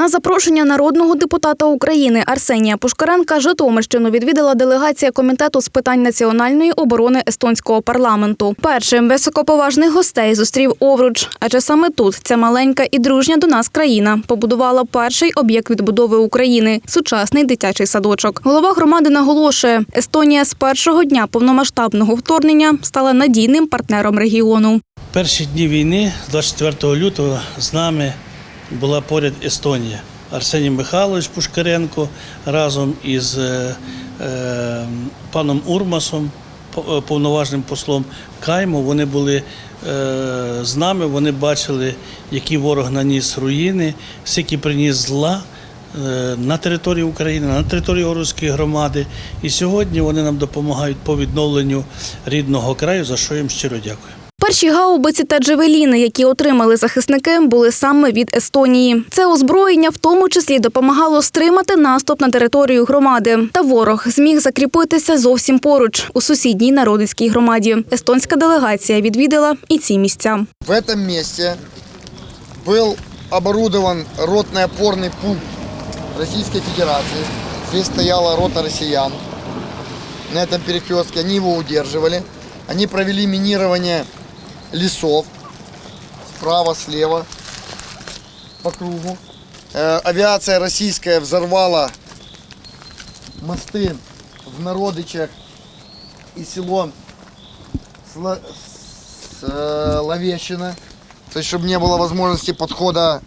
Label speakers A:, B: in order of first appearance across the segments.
A: На запрошення народного депутата України Арсенія Пушкаренка Житомирщину відвідала делегація комітету з питань національної оборони естонського парламенту. Першим високоповажних гостей зустрів Овруч, адже саме тут ця маленька і дружня до нас країна побудувала перший об'єкт відбудови України сучасний дитячий садочок. Голова громади наголошує, Естонія з першого дня повномасштабного вторгнення стала надійним партнером регіону.
B: Перші дні війни, 24 лютого, з нами була поряд Естонія. Арсеній Михайлович Пушкаренко разом із е, е, паном Урмасом, е, повноважним послом Каймо. Вони були е, з нами, вони бачили, який ворог наніс руїни, скільки приніс зла. е, На території України, на території Орузької громади, і сьогодні вони нам допомагають по відновленню рідного краю, за що їм щиро дякую.
A: Перші гаубиці та джевеліни, які отримали захисники, були саме від Естонії. Це озброєння в тому числі допомагало стримати наступ на територію громади. Та ворог зміг закріпитися зовсім поруч у сусідній народицькій громаді. Естонська делегація відвідала і ці місця.
C: В этом месте был оборудован ротный опорный пункт Российской Федерации. Здесь стояла рота россиян на этом перекрестке. Они его удерживали. Они провели минирование лесов справа, слева по кругу. Э, авиация российская взорвала мосты в Народычах и село Сла- с- э. То есть, чтобы не было возможности подхода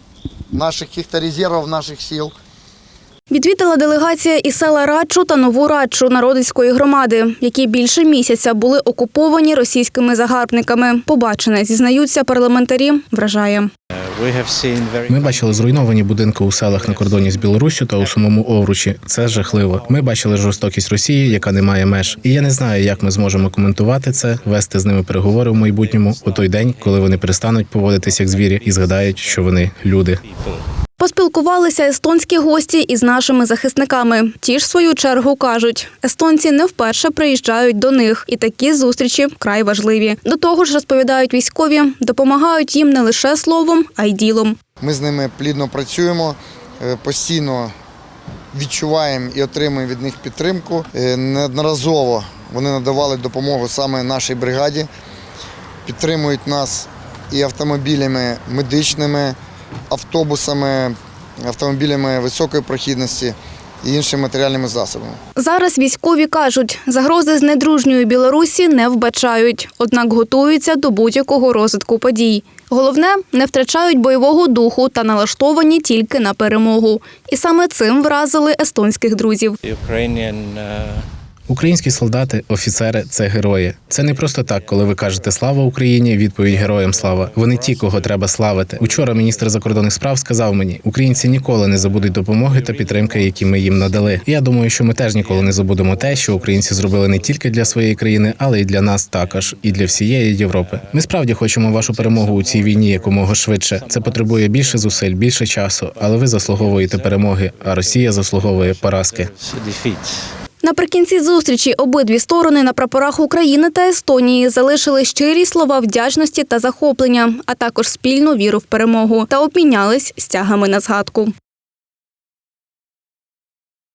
C: наших каких-то резервов, наших сил.
A: Відвідала делегація і села Радчу та Нову Радчу народицької громади, які більше місяця були окуповані російськими загарбниками. Побачене, зізнаються парламентарі, вражає.
D: Ми бачили зруйновані будинки у селах на кордоні з Білоруссю та у самому Овручі. Це жахливо. Ми бачили жорстокість Росії, яка не має меж. І я не знаю, як ми зможемо коментувати це, вести з ними переговори в майбутньому у той день, коли вони перестануть поводитися як звірі і згадають, що вони люди.
A: Поспілкувалися естонські гості із нашими захисниками. Ті ж в свою чергу кажуть, естонці не вперше приїжджають до них, і такі зустрічі вкрай важливі. До того ж, розповідають військові, допомагають їм не лише словом, а й ділом.
C: Ми з ними плідно працюємо, е, постійно відчуваємо і отримуємо від них підтримку. Е, Неодноразово вони надавали допомогу саме нашій бригаді, підтримують нас і автомобілями медичними, автобусами, автомобілями високої прохідності і іншими матеріальними засобами.
A: Зараз військові кажуть, загрози з недружньої Білорусі не вбачають, однак готуються до будь-якого розвитку подій. Головне, не втрачають бойового духу та налаштовані тільки на перемогу. І саме цим вразили естонських друзів.
D: Українські солдати, офіцери це герої. Це не просто так, коли ви кажете слава Україні. Відповідь героям слава. Вони ті, кого треба славити. Учора міністр закордонних справ сказав мені, українці ніколи не забудуть допомоги та підтримки, які ми їм надали. Я думаю, що ми теж ніколи не забудемо те, що українці зробили не тільки для своєї країни, але й для нас також, і для всієї Європи. Ми справді хочемо вашу перемогу у цій війні якомога швидше. Це потребує більше зусиль, більше часу, але ви заслуговуєте перемоги, а Росія заслуговує поразки.
A: Наприкінці зустрічі обидві сторони на прапорах України та Естонії залишили щирі слова вдячності та захоплення, а також спільну віру в перемогу та обмінялись стягами на згадку.